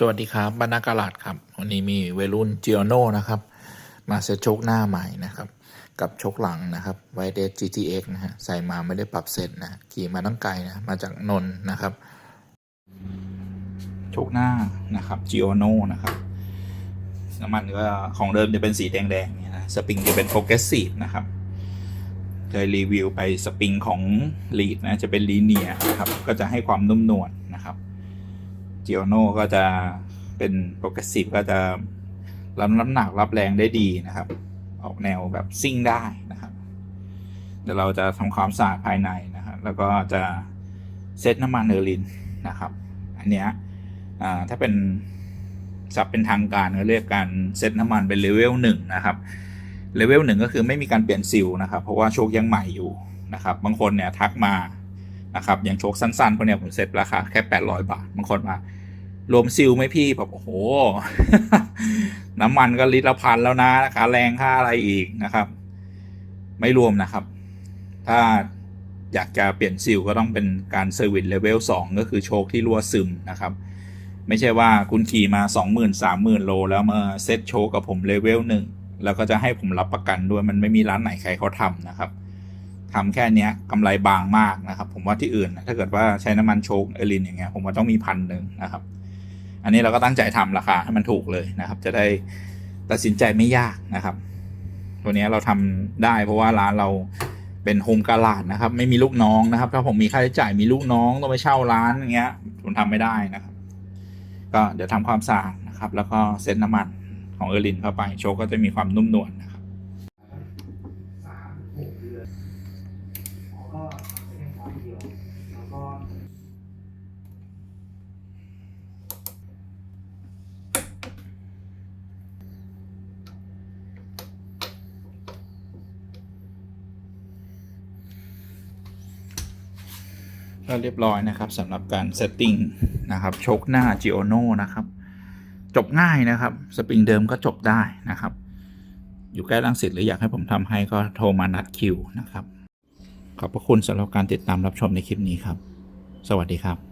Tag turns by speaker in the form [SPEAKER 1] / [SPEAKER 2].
[SPEAKER 1] สวัสดีครับบรรณากาลาดครับ วันนี้มีเวรุ่นจิโอโนนะครับ มาเซตชคหน้าใหม่นะครับ กับชคหลังนะครับไวเดส GTX นะฮะใส่มาไม่ได้ปรับเสร็จนะขี่มาตั้งไกลนะ มาจากนนนะครับชคหน้านะครับจิโอโนนะครับน้ำมันก็ของเดิมจะเป็นสีแดงๆเนี่ยนะสปริงจะเป็นโ o เกสซีฟนะครับเคยรีวิวไปสปริงของลีดนะจะเป็นลีเนียนะครับ ก็จะให้ความนุ่มนวล จิโอโนก็จะเป็นโปรเกรสซีฟก็จะรับน้ำหนักรับแรงได้ดีนะครับ ออกแนวแบบซิ่งได้นะครับเดี๋ยวเราจะทำความสะอาดภายในนะครับแล้วก็จะเซตน้ำมันเออร์ลินนะครับ อันเนี้ยถ้าเป็นศัพท์เป็นทางการก็เรียกการเซตน้ำมันเป็นเลเวลหนึ่งนะครับเลเวลหนึ่งก็คือไม่มีการเปลี่ยนซิลนะครับ เพราะว่าโชคยังใหม่อยู่นะครับ บางคนเนี่ยทักมานะครับอย่างโชคสั้นๆพวกเนี้ยผมเซตราคาแค่ 800 บาท บางคนมา รวมซิลไหมพี่แบบโอ้โห น้ำมันก็ลิตรละพันแล้วนะค่าแรงค่าอะไรอีกนะครับ ไม่รวมนะครับ ถ้าอยากจะเปลี่ยนซิลก็ต้องเป็นการเซอร์วิสเลเวล2ก็คือโชคที่รั่วซึมนะครับ ไม่ใช่ว่าคุณขี่มา 20,000 30,000 โล แล้วมาเซ็ตโชคกับผมเลเวลหนึ่งแล้วก็จะให้ผมรับประกันด้วยมันไม่มีร้านไหนใครเขาทำนะครับทำแค่นี้กำไรบางมากนะครับ ผมว่าที่อื่น ถ้าเกิดว่าใช้น้ำมันโชคเอลินอย่างเงี้ยผมว่าต้องมีพันหนึ่งนะครับ อันนี้เราก็ตั้งใจทำราคาให้มันถูกเลยนะครับ จะได้ตัดสินใจไม่ยากนะครับ ตัวนี้เราทำได้เพราะว่าร้านเราเป็นโฮมการาดนะครับ ไม่มีลูกน้องนะครับ ถ้าผมมีค่าใช้จ่ายมีลูกน้องต้องไปเช่าร้านอย่างเงี้ยผมทำไม่ได้นะครับ ก็เดี๋ยวทำความสะอาดนะครับ แล้วก็เซ็ตน้ำมันของเอลินเข้าไปโชคก็จะมีความนุ่มนวลนะครับ
[SPEAKER 2] สามหกเดือนอ๋อก็เป็นแค่ครั้งเดียวแล้วก็
[SPEAKER 1] ก็เรียบร้อยนะครับสำหรับการเซตติ้งนะครับชกหน้าจิโอโนนะครับ จบง่ายนะครับ สปริงเดิมก็จบได้นะครับ อยู่ใกล้ลังสิตหรืออยากให้ผมทำให้ก็โทรมานัดคิวนะครับ ขอบพระคุณสำหรับการติดตามรับชมในคลิปนี้ครับ สวัสดีครับ